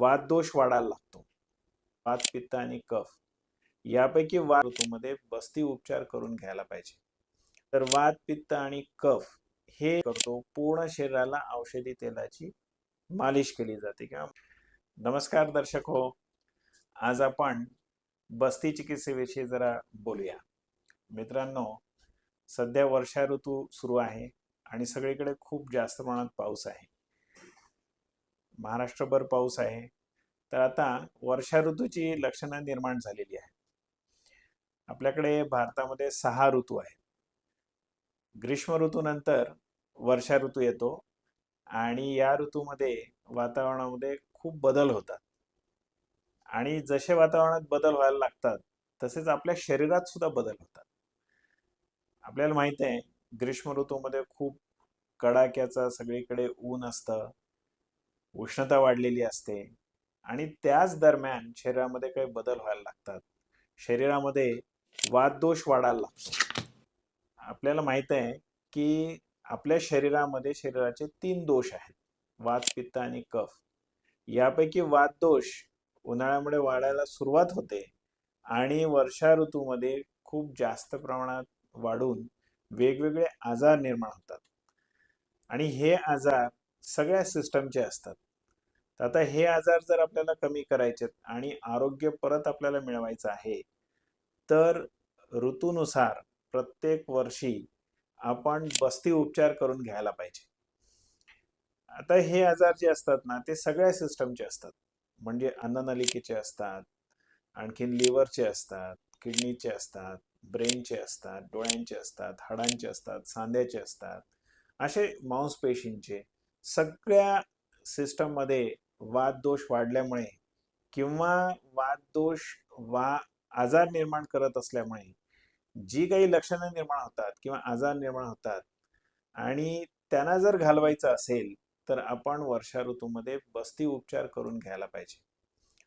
वाददोष वाढायला लागतो. वात पित्त आणि कफ यापैकी वाद ऋतूमध्ये बस्ती उपचार करून घ्यायला पाहिजे. तर वात पित्त आणि कफ हे करतो. पूर्ण शरीराला औषधी तेलाची मालिश केली जाते. किंवा नमस्कार दर्शक हो आज आपण बस्ती चिकित्सेविषयी जरा बोलूया. मित्रांनो सध्या वर्षा ऋतू सुरू आहे आणि सगळीकडे खूप जास्त प्रमाणात पाऊस आहे. महाराष्ट्रभर पाऊस आहे. तर आता वर्षा ऋतूची लक्षणं निर्माण झालेली आहेत. आपल्याकडे भारतामध्ये सहा ऋतू आहेत. ग्रीष्म ऋतूनंतर वर्षा ऋतू येतो आणि या ऋतूमध्ये वातावरणामध्ये खूप बदल होतात. आणि जसे वातावरणात बदल व्हायला लागतात तसेच आपल्या शरीरात सुद्धा बदल होतात. आपल्याला माहीत आहे ग्रीष्म ऋतूमध्ये खूप कडाक्याचा सगळीकडे ऊन असतं. उष्णता वाढलेली असते आणि त्याच दरम्यान शरीरामध्ये काही बदल व्हायला लागतात. शरीरामध्ये वाददोष वाढायला लागतो. आपल्याला माहीत आहे की आपल्या शरीरामध्ये शरीराचे तीन दोष आहेत. वात पित्त आणि कफ. यापैकी वाददोष उन्हाळ्यामुळे वाढायला सुरुवात होते आणि वर्षा ऋतूमध्ये खूप जास्त प्रमाणात वाढून वेगवेगळे आजार निर्माण होतात. आणि हे आजार सगळ्या सिस्टमचे असतात. तर आता हे आजार जर आपल्याला कमी करायचे आणि आरोग्य परत आपल्याला मिळवायचं आहे तर ऋतूनुसार प्रत्येक वर्षी आपण बस्ती उपचार करून घ्यायला पाहिजे. आता हे आजार जे असतात ना ते सगळ्या सिस्टमचे असतात. म्हणजे अन्ननलिकेचे असतात आणखीन लिव्हरचे असतात किडनीचे असतात ब्रेनचे असतात डोळ्यांचे असतात हाडांचे असतात सांध्याचे असतात. असे मांसपेशींचे सगळ्या सिस्टममध्ये वाददोष वाढल्यामुळे किंवा वाददोष वा आजार निर्माण करत असल्यामुळे जी काही लक्षणं निर्माण होतात किंवा आजार निर्माण होतात आणि त्यांना जर घालवायचं असेल तर आपण वर्षा ऋतूमध्ये बस्ती उपचार करून घ्यायला पाहिजे.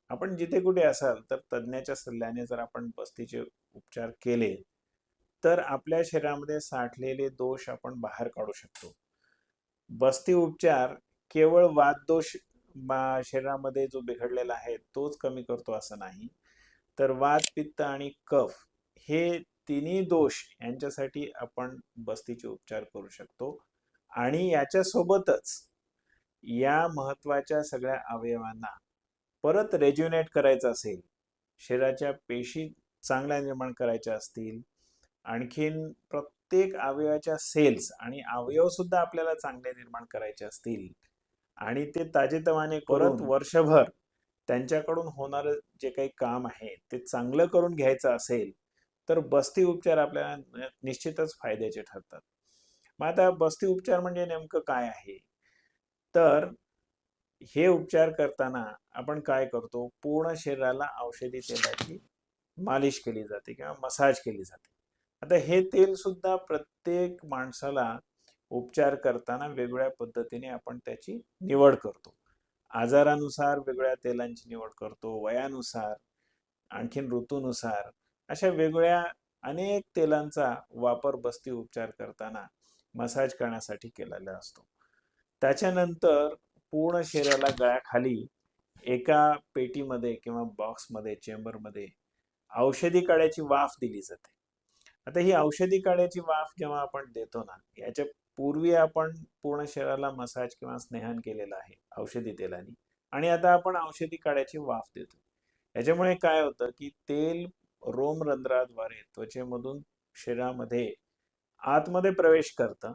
आपण जिथे कुठे असाल तर तज्ज्ञाच्या सल्ल्याने जर आपण बस्तीचे उपचार केले तर आपल्या शरीरामध्ये साठलेले दोष आपण बाहेर काढू शकतो. बस्ती उपचार केवळ वाददोष शरीरामध्ये जो बिघडलेला आहे तोच कमी करतो असं नाही. तर वात पित्त आणि कफ हे तिन्ही दोष यांच्यासाठी आपण बस्तीचे उपचार करू शकतो. आणि याच्यासोबतच या महत्त्वाच्या सगळ्या अवयवांना परत रेज्युनेट करायचं असेल शरीराच्या पेशी चांगल्या निर्माण करायच्या असतील आणखीन प्रत्येक अवयवाच्या सेल्स आणि अवयव सुद्धा आपल्याला चांगले निर्माण करायचे असतील आणि ते ताजेतवाने परत वर्षभर त्यांच्याकडून होणारं जे काही काम आहे ते चांगलं करून घ्यायचं असेल तर बस्ती उपचार आपल्याला निश्चितच फायद्याचे ठरतात. मग आता बस्ती उपचार म्हणजे नेमकं काय आहे? तर हे उपचार करताना आपण काय करतो? पूर्ण शरीराला औषधी तेलाची मालिश केली जाते किंवा मसाज केली जाते. आता हे तेल सुद्धा प्रत्येक माणसाला उपचार करताना वेगवेगळ्या पद्धतीने आपण त्याची निवड करतो. आजारानुसार वेगळ्या तेलांची निवड करतो वयानुसार आणखीन ऋतूनुसार अशा वेगळ्या अनेक तेलांचा वापर बस्ती उपचार करताना मसाज करण्यासाठी केलेला असतो. त्याच्यानंतर पूर्ण शरीराला गळ्याखाली एका पेटीमध्ये किंवा बॉक्समध्ये चेंबरमध्ये औषधी काड्याची वाफ दिली जाते. आता ही औषधी काड्याची वाफ जेव्हा आपण देतो ना याच्या पूर्वी आपण पूर्ण शरीराला मसाज किंवा स्नेहन केलेलं आहे औषधी तेलाने. आणि आता आपण औषधी काड्याची वाफ देतो. याच्यामुळे काय होतं की तेल रोमरंध्राद्वारे त्वचेमधून शरीरामध्ये आतमध्ये प्रवेश करतं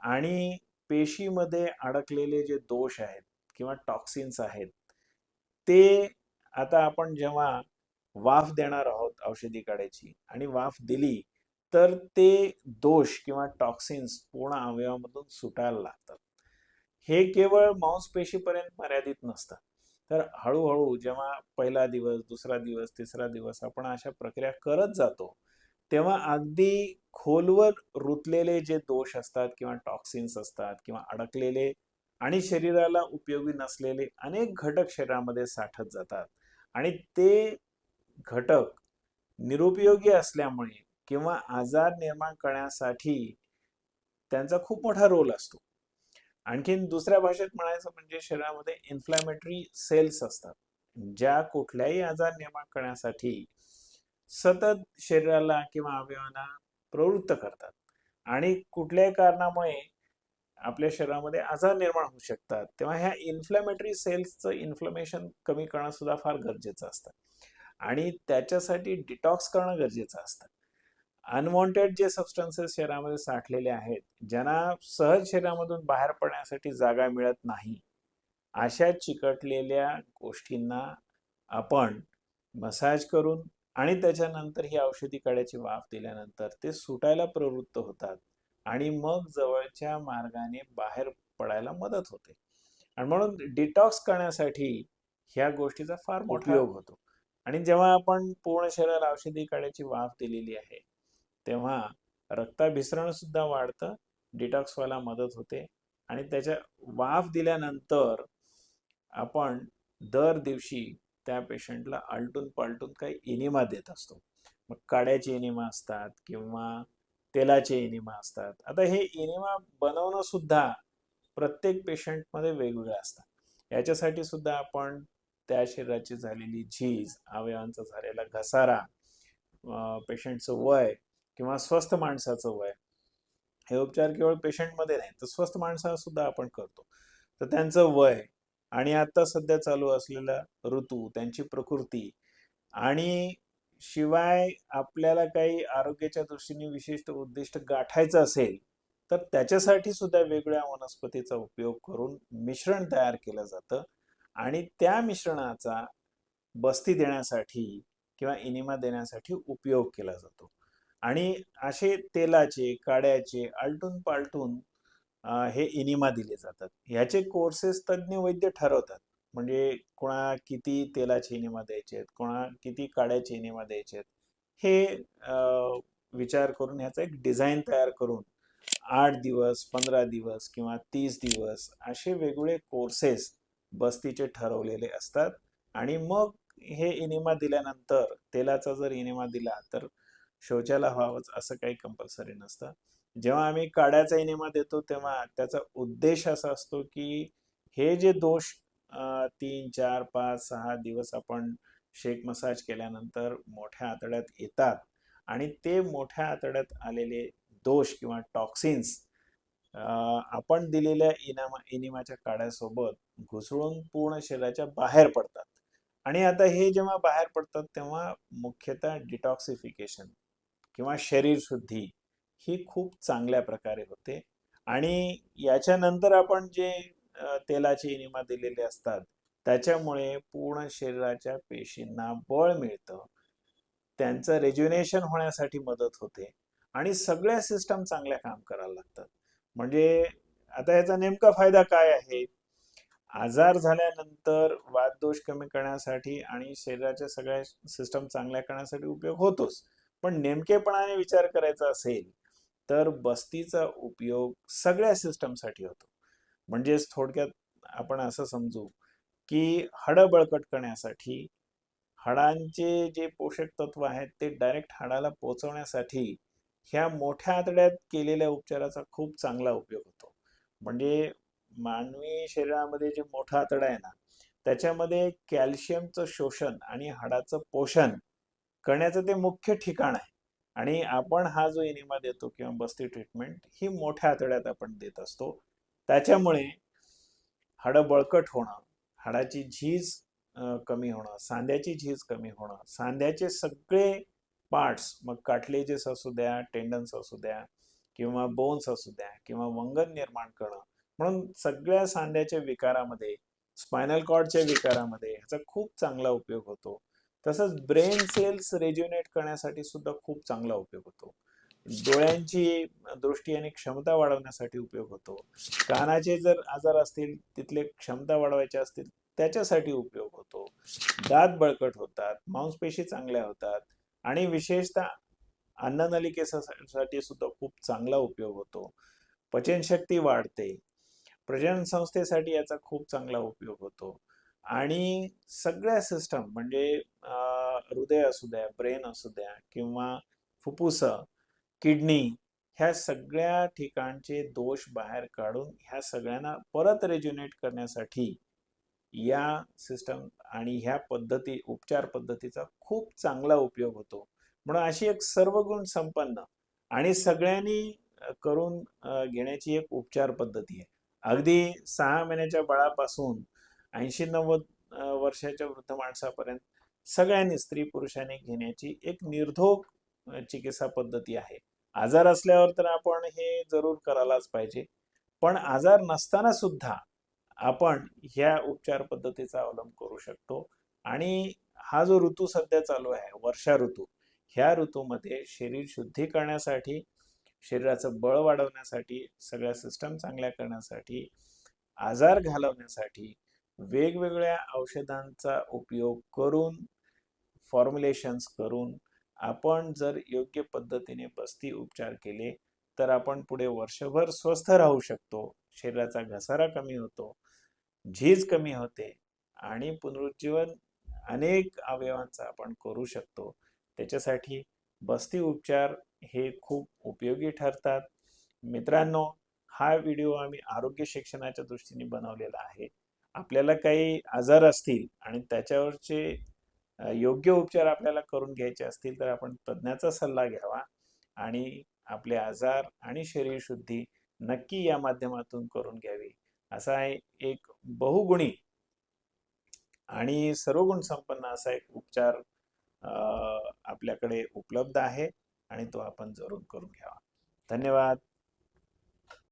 आणि पेशीमध्ये अडकलेले जे दोष आहेत किंवा टॉक्सिन्स आहेत ते आता आपण जेव्हा वाफ देणार आहोत औषधी काढायची आणि वाफ दिली तर ते दोष किंवा टॉक्सिन्स पूर्ण अवयवामधून सुटायला लागतात. हे केवळ मांसपेशीपर्यंत मर्यादित नसतं. तर हळूहळू जेव्हा पहिला दिवस दुसरा दिवस तिसरा दिवस आपण अशा प्रक्रिया करत जातो तेव्हा अगदी खोलवर रुतलेले जे दोष असतात किंवा टॉक्सिन्स असतात किंवा अडकलेले आणि शरीराला उपयोगी नसलेले अनेक घटक शरीरामध्ये साठत जातात. आणि ते घटक निरुपयोगी असल्यामुळे किंवा आजार निर्माण करण्यासाठी त्यांचा खूप मोठा रोल असतो. आणखीन दुसऱ्या भाषेत म्हणायचं म्हणजे शरीरामध्ये इन्फ्लॅमेटरी सेल्स असतात ज्या कुठल्याही आजार निर्माण करण्यासाठी सतत शरीराला किंवा अवयवांना प्रवृत्त करतात आणि कुठल्याही कारणामुळे आपल्या शरीरामध्ये आजार निर्माण होऊ शकतात. तेव्हा ह्या इन्फ्लॅमेटरी सेल्सचं इन्फ्लमेशन कमी करणं सुद्धा फार गरजेचं असतं. आणि त्याच्यासाठी डिटॉक्स करणं गरजेचं असतं. अनवॉन्टेड जे सबस्टन्सेस शरीरामध्ये साठलेले आहेत ज्यांना सहज शरीरामधून बाहेर पडण्यासाठी जागा मिळत नाही अशा चिकटलेल्या गोष्टींना आपण मसाज करून आणि त्याच्यानंतर ही औषधी काड्याची वाफ दिल्यानंतर ते सुटायला प्रवृत्त होतात आणि मग जवळच्या मार्गाने बाहेर पडायला मदत होते. आणि म्हणून डिटॉक्स करण्यासाठी ह्या गोष्टीचा फार मोठा उपयोग होतो. आणि जेव्हा आपण पूर्ण शरीराला औषधी काड्याची वाफ दिलेली आहे तेव्हा रक्ताभिसरण सुद्धा वाढतं डिटॉक्स व्हायला मदत होते. आणि त्याच्या वाफ दिल्यानंतर आपण दर दिवशी त्या पेशंटला आलटून पालटून काही इनिमा देत असतो. मग काड्याचे इनिमा असतात किंवा तेलाचे इनिमा असतात. आता हे इनिमा बनवणं सुद्धा प्रत्येक पेशंटमध्ये वेगवेगळं असतं. याच्यासाठी सुद्धा आपण त्या शरीराची झालेली झीज अवयवांचा झालेला घसारा पेशंटचं वय किंवा स्वस्थ माणसाचं वय हे उपचार केवळ पेशंटमध्ये नाही तर स्वस्थ माणसाला सुद्धा आपण करतो. तर त्यांचं वय आणि आता सध्या चालू असलेला ऋतू त्यांची प्रकृती आणि शिवाय आपल्याला काही आरोग्याच्या दृष्टीने विशिष्ट उद्दिष्ट गाठायचं असेल तर त्याच्यासाठी सुद्धा वेगळ्या वनस्पतीचा उपयोग करून मिश्रण तयार केलं जातं आणि त्या मिश्रणाचा बस्ती देण्यासाठी किंवा इनिमा देण्यासाठी उपयोग केला जातो. आणि असे तेलाचे काड्याचे आलटून पालटून हे इनिमा दिले जातात. ह्याचे कोर्सेस तज्ज्ञ वैद्य ठरवतात. म्हणजे कोणा किती तेलाचे इनिमा द्यायचे आहेत कोणा किती काड्याचे इनिमा द्यायचे आहेत. हे विचार करून ह्याचा एक डिझाईन तयार करून आठ दिवस पंधरा दिवस किंवा तीस दिवस असे वेगवेगळे कोर्सेस बस्तीचे ठरवलेले असतात. आणि मग हे इनिमा दिल्यानंतर तेलाचा जर इनिमा दिला तर शौचाला व्हावंच असं काही कंपल्सरी नसतं. जेव्हा आम्ही काड्याचा इनिमा देतो तेव्हा त्याचा उद्देश असा असतो की हे जे दोष तीन चार पाच सहा दिवस आपण शेक मसाज केल्यानंतर मोठ्या आतड्यात येतात आणि ते मोठ्या आतड्यात आलेले दोष किंवा टॉक्सिन्स आपण दिलेल्या इनामा इनिमाच्या काड्यासोबत घुसळून पूर्ण शरीराच्या बाहेर पडतात. आणि आता हे जेव्हा बाहेर पडतात तेव्हा मुख्यतः डिटॉक्सिफिकेशन किंवा शरीरशुद्धी ही खूप चांगल्या प्रकारे होते. आणि याच्यानंतर आपण जे तेलाचे इनिमा दिलेले असतात त्याच्यामुळे पूर्ण शरीराच्या पेशींना बळ मिळतं. त्यांचं रेज्युनेशन होण्यासाठी मदत होते. आणि सगळ्या सिस्टम चांगल्या काम करायला लागतात. म्हणजे आता याचा नेमका फायदा काय आहे? आजार झाल्यानंतर वाददोष कमी करण्यासाठी आणि शरीराच्या सगळ्या सिस्टम चांगल्या करण्यासाठी उपयोग होतोच. पण नेमकेपणाने विचार करायचा असेल तर बस्तीचा उपयोग सगळ्या सिस्टमसाठी होतो. म्हणजेच थोडक्यात आपण असं समजू की हाडं बळकट करण्यासाठी हाडांचे जे पोषक तत्व आहेत ते डायरेक्ट हाडाला पोचवण्यासाठी ह्या मोठ्या आतड्यात केलेल्या उपचाराचा खूप चांगला उपयोग होतो. म्हणजे मानवी शरीरामध्ये जे मोठा आतडा आहे ना त्याच्यामध्ये कॅल्शियमचं शोषण आणि हाडाचं पोषण करण्याचं ते मुख्य ठिकाण आहे. आणि आपण हा जो इनिमा देतो किंवा बस्ती ट्रीटमेंट ही मोठ्या आतड्यात आपण देत असतो. त्याच्यामुळे हाडं बळकट होणं हाडाची झीज कमी होणं सांध्याची झीज कमी होणं सांध्याचे सगळे पार्ट्स मग काटलेजेस असू द्या टेंडन्स असू द्या किंवा बोन्स असू द्या किंवा वंगन निर्माण करणं म्हणून सगळ्या सांध्याच्या विकारामध्ये स्पायनल कॉर्डच्या विकारामध्ये ह्याचा खूप चांगला उपयोग होतो. तसंच ब्रेन सेल्स रेज्युनेट करण्यासाठी सुद्धा खूप चांगला उपयोग होतो. डोळ्यांची दृष्टी आणि क्षमता वाढवण्यासाठी उपयोग होतो. कानाचे जर आजार असतील तिथले क्षमता वाढवायचे असतील त्याच्यासाठी उपयोग होतो. दात बळकट होतात मांसपेशी चांगल्या होतात आणि विशेषतः अन्ननलिकेसाठी सुद्धा खूप चांगला उपयोग होतो. पचनशक्ती वाढते. प्रजनन संस्थेसाठी याचा खूप चांगला उपयोग होतो. आणि सगळ्या सिस्टम म्हणजे हृदय असू द्या ब्रेन असू द्या किंवा फुफ्फुस किडनी ह्या सगळ्या ठिकाणचे दोष बाहेर काढून ह्या सगळ्यांना परत रेज्युनेट करण्यासाठी या सिस्टम आणि ह्या पद्धती उपचार पद्धतीचा खूप चांगला उपयोग होतो. म्हणून अशी एक सर्वगुण संपन्न आणि सगळ्यांनी करून घेण्याची एक उपचार पद्धती आहे. अगदी सहा महिन्याच्या बाळापासून ऐंशी नव्वद वर्षाच्या वृद्ध माणसापर्यंत सगळ्यांनी स्त्री पुरुषांनी घेण्याची एक निर्धोक चिकित्सा पद्धती आहे. आजार असल्यावर तर आपण हे जरूर करायलाच पाहिजे. पण आजार नसताना सुद्धा आपण ह्या उपचार पद्धतीचा अवलंब करू शकतो. आणि हा जो ऋतू सध्या चालू आहे वर्षा ऋतू ह्या ऋतूमध्ये शरीर शुद्धी करण्यासाठी शरीराचं बळ वाढवण्यासाठी सगळ्या सिस्टम चांगल्या करण्यासाठी आजार घालवण्यासाठी वेगवेगळ्या औषधांचा उपयोग करून फॉर्म्युलेशन्स करून आपण जर योग्य पद्धतीने बस्ती उपचार केले तर आपण पुढे वर्षभर स्वस्थ राहू शकतो. शरीराचा घसारा कमी होतो झीज कमी होते आणि पुनरुज्जीवन अनेक अवयवांचा आपण करू शकतो. त्याच्यासाठी बस्ती उपचार हे खूप उपयोगी ठरतात. मित्रांनो हा व्हिडिओ आम्ही आरोग्य शिक्षणाच्या दृष्टीने बनवलेला आहे. आपल्याला काही आजार असतील आणि त्याच्यावरचे योग्य उपचार आपल्याला करून घ्यायचे असतील तर आपण तज्ज्ञाचा सल्ला घ्यावा आणि आपले आजार आणि शरीरशुद्धी नक्की या माध्यमातून करून घ्यावी. असा आहे एक बहुगुणी आणि सर्वगुण संपन्न असा एक उपचार आपल्याकडे उपलब्ध आहे आणि तो आपण जरूर करून घ्यावा. धन्यवाद.